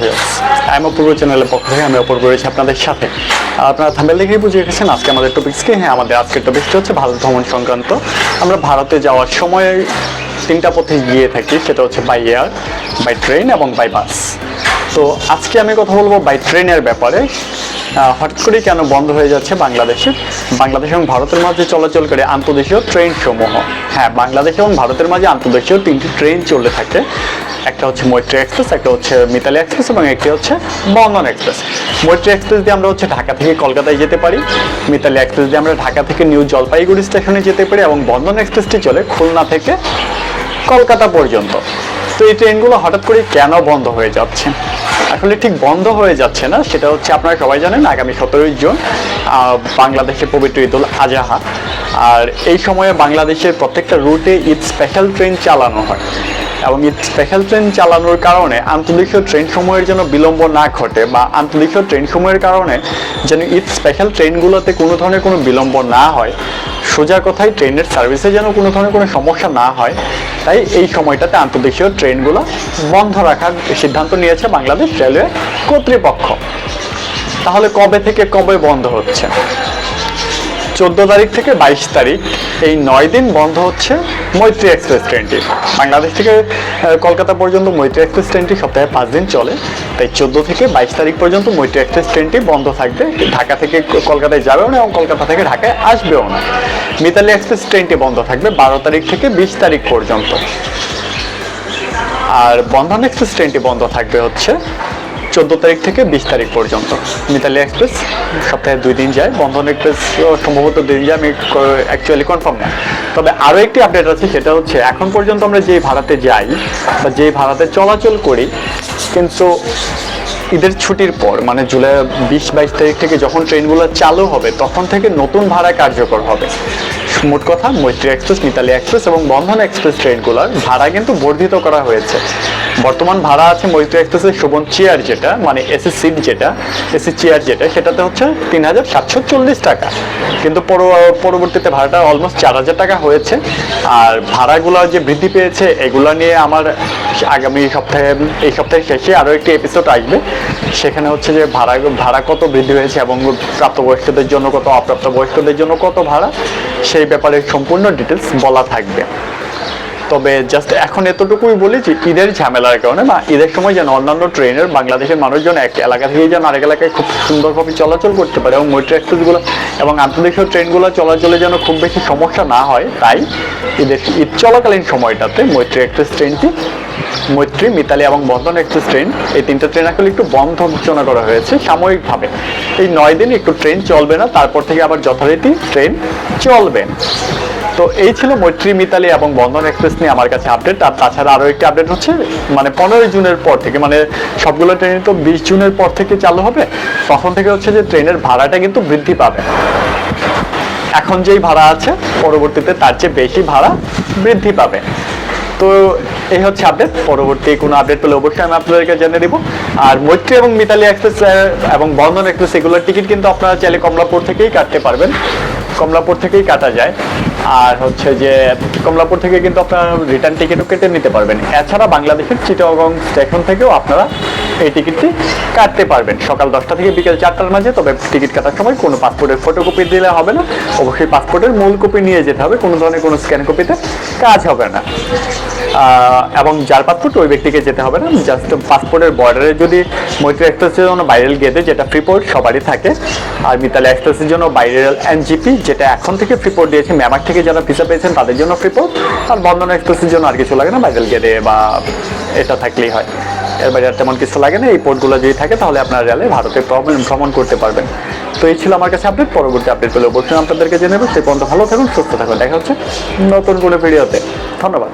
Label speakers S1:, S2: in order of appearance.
S1: Views আমি অপূর্ব চ্যানেলের পক্ষ থেকে, আমি অপূর্ব রয়েছি আপনাদের সাথে। আপনারা থাম্বেল দেখেই বুঝে গেছেন, আজকে আমাদের টপিক্সকে হ্যাঁ আমাদের আজকের টপিক্সটি হচ্ছে ভারত ভ্রমণ সংক্রান্ত। আমরা ভারতে যাওয়ার সময় তিনটা পথে গিয়ে থাকি, সেটা হচ্ছে বাই এয়ার বাই ট্রেন এবং বাই বাস তো আজকে আমি কথা বলব বাই ট্রেনের ব্যাপারে। হঠাৎ করে কেন বন্ধ হয়ে যাচ্ছে বাংলাদেশে? বাংলাদেশ এবং ভারতের মাঝে চলাচল করে আন্তর্দেশীয় ট্রেন সমূহ হ্যাঁ বাংলাদেশ এবং ভারতের মাঝে আন্তর্দেশীয় তিনটি ট্রেন চলে থাকে। একটা হচ্ছে মৈত্রী এক্সপ্রেস, একটা হচ্ছে মিতালি এক্সপ্রেস এবং একটি হচ্ছে বন্ধন এক্সপ্রেস। মৈত্রী এক্সপ্রেস দিয়ে আমরা হচ্ছে ঢাকা থেকে কলকাতায় যেতে পারি। মিতালি এক্সপ্রেস দিয়ে আমরা ঢাকা থেকে নিউ জলপাইগুড়ি স্টেশনে যেতে পারি এবং বন্ধন এক্সপ্রেসটি চলে খুলনা থেকে কলকাতা পর্যন্ত। তো এই ট্রেনগুলো হঠাৎ করে কেন বন্ধ হয়ে যাচ্ছে? আসলে ঠিক বন্ধ হয়ে যাচ্ছে না সেটা হচ্ছে আপনারা সবাই জানেন আগামী সতেরোই জুন আহ, বাংলাদেশের পবিত্র ঈদুল আজাহা। আর এই সময়ে বাংলাদেশের প্রত্যেকটা রুটে ঈদ স্পেশাল ট্রেন চালানো হয়। এবং ঈদ স্পেশাল ট্রেন চালানোর কারণে আন্তর্দেশীয় ট্রেন সময়ের যেন বিলম্ব না ঘটে বা আন্তর্দেশীয় ট্রেন সময়ের কারণে যেন ঈদ স্পেশাল ট্রেনগুলোতে কোনো ধরনের কোনো বিলম্ব না হয় সোজা কথায় ট্রেনের সার্ভিসে যেন কোনো ধরনের কোনো সমস্যা না হয় তাই এই সময়টাতে আন্তর্দেশীয় ট্রেনগুলো বন্ধ রাখার সিদ্ধান্ত নিয়েছে বাংলাদেশ রেলওয়ে কর্তৃপক্ষ। তাহলে কবে থেকে কবে বন্ধ হচ্ছে? চোদ্দ তারিখ থেকে বাইশ তারিখ। এই নয় দিন বন্ধ হচ্ছে মৈত্রী এক্সপ্রেস ট্রেনটি। বাংলাদেশ থেকে কলকাতা পর্যন্ত মৈত্রী এক্সপ্রেস ট্রেনটি সপ্তাহে পাঁচ দিন চলে। তাই চোদ্দ থেকে বাইশ তারিখ পর্যন্ত মৈত্রী এক্সপ্রেস ট্রেনটি বন্ধ থাকবে। ঢাকা থেকে কলকাতায় যাবেও না এবং কলকাতা থেকে ঢাকায় আসবেও না। মিতালি এক্সপ্রেস ট্রেনটি বন্ধ থাকবে বারো তারিখ থেকে বিশ তারিখ পর্যন্ত। আর বন্ধন এক্সপ্রেস ট্রেনটি বন্ধ থাকবে হচ্ছে চোদ্দ তারিখ থেকে বিশ তারিখ পর্যন্ত। মিতালি এক্সপ্রেস সপ্তাহে দুই দিন যায়। বন্ধন এক্সপ্রেস সম্ভবত দুই দিন যায়, আমি অ্যাকচুয়ালি কনফার্ম না। তবে আরও একটি আপডেট আছে, সেটা হচ্ছে এখন পর্যন্ত আমরা যেই ভাড়াতে যাই বা যেই ভাড়াতে চলাচল করি, কিন্তু ঈদের ছুটির পর মানে জুলাই বিশ বাইশ তারিখ থেকে যখন ট্রেনগুলো চালু হবে, তখন থেকে নতুন ভাড়া কার্যকর হবে। মোট কথা, মৈত্রী এক্সপ্রেস মিতালি এক্সপ্রেস এবং বন্ধন এক্সপ্রেস ট্রেনগুলোর ভাড়া কিন্তু বর্ধিত করা হয়েছে। বর্তমান ভাড়া আছে মৈত্রী এক্সপ্রেসের শোভন চেয়ার যেটা মানে এসি সিট যেটা এসি চেয়ার যেটা, সেটাতে হচ্ছে তিন হাজার সাতশো চল্লিশ টাকা। কিন্তু পরবর্তীতে ভাড়াটা অলমোস্ট চার হাজার টাকা হয়েছে। আর ভাড়াগুলো যে বৃদ্ধি পেয়েছে, এগুলো নিয়ে আমার আগামী সপ্তাহে, এই সপ্তাহের শেষে আরও একটি এপিসোড আসবে। সেখানে হচ্ছে যে ভাড়া ভাড়া কত বৃদ্ধি হয়েছে এবং প্রাপ্তবয়স্কদের জন্য কত, অপ্রাপ্তবয়স্কদের জন্য কত ভাড়া, সেই ব্যাপারে সম্পূর্ণ ডিটেলস বলা থাকবে। তবে জাস্ট এখন এতটুকুই বলি যে ঈদের ঝামেলার কারণে বা ঈদের সময় যেন অন্যান্য ট্রেনের বাংলাদেশের মানুষজন এক এলাকা থেকে যেন আরেক এলাকায় খুব সুন্দরভাবে চলাচল করতে পারে এবং মৈত্রী এক্সপ্রেসগুলো এবং আন্তর্দেশীয় ট্রেনগুলো চলাচলে যেন খুব বেশি সমস্যা না হয়, তাই ঈদের ঈদ চলাকালীন সময়টাতে মৈত্রী এক্সপ্রেস ট্রেনটি মৈত্রী মিতালি এবং বন্ধন এক্সপ্রেস ট্রেন এই তিনটা ট্রেন আসলে একটু বন্ধ ঘোষণা করা হয়েছে সাময়িকভাবে। এই নয় দিন একটু ট্রেন চলবে না, তারপর থেকে আবার যথারীতি ট্রেন চলবে। তো এই ছিল মৈত্রী মিতালি এবং বন্ধন এক্সপ্রেস নিয়ে আমার কাছে আপডেট। আর তাছাড়া আরও একটি আপডেট হচ্ছে মানে পনেরোই জুনের পর থেকে মানে সবগুলো ট্রেন তো বিশ জুনের পর থেকে চালু হবে। তখন থেকে হচ্ছে যে ট্রেনের ভাড়াটা কিন্তু বৃদ্ধি পাবে। এখন যেই ভাড়া আছে, পরবর্তীতে তার চেয়ে বেশি ভাড়া বৃদ্ধি পাবে। তো এই হচ্ছে আপডেট পরবর্তী কোনো আপডেট পেলে অবশ্যই আমি আপনাদেরকে জেনে দিব। আর মৈত্রী এবং মিতালি এক্সপ্রেস এবং বন্ধন এক্সপ্রেস, এগুলোর টিকিট কিন্তু আপনারা চাইলে কমলাপুর থেকেই কাটতে পারবেন। কমলাপুর থেকেই কাটা যায়। আর হচ্ছে যে, কমলাপুর থেকে কিন্তু আপনারা রিটার্ন টিকিটও কেটে নিতে পারবেন। এছাড়া বাংলাদেশের চিটাগং স্টেশন থেকেও আপনারা এই টিকিটটি কাটতে পারবেন। সকাল দশটা থেকে বিকেল চারটার মাঝে, তবে টিকিট কাটার সময় কোনো পাসপোর্টের ফটোকপি দিলে হবে না। অবশ্যই পাসপোর্টের মূল কপি নিয়ে যেতে হবে, কোনো ধরনের কোনো স্ক্যান কপিতে কাজ হবে না। এবং যার পাসপোর্ট ওই ব্যক্তিকে যেতে হবে না। জাস্ট পাসপোর্টের বর্ডারে যদি মৈত্রী এক্সপ্রেসের জন্য বাইরেল গেদে, যেটা ফ্রিপোর্ট সবারই থাকে, আর মিতালি এক্সপ্রেসের জন্য বাইরেল এনজিপি যেটা এখন থেকে ফ্রিপোর্ট দিয়েছে ম্যামার থেকে যারা ভিসা পেয়েছেন, তাদের জন্য ফ্রিপোর্ট আর বন্ধন এক্সপ্রেসের জন্য আর কিছু লাগে না বাইরেল গেদে বা এটা থাকলেই হয়। এর বাইরে আর তেমন কিছু লাগে না, এই পোর্টগুলো যদি থাকে তাহলে আপনারা রেলে ভারতে ভ্রমণ- করতে পারবেন। তো এই ছিল আমার কাছে আপডেট, পরবর্তী আপডেট পেলে অবশ্যই আপনাদেরকে জেনে নেব সেই পর্যন্ত ভালো থাকুন, সুস্থ থাকুন। দেখা হচ্ছে নতুন কোনো ভিডিওতে। ধন্যবাদ।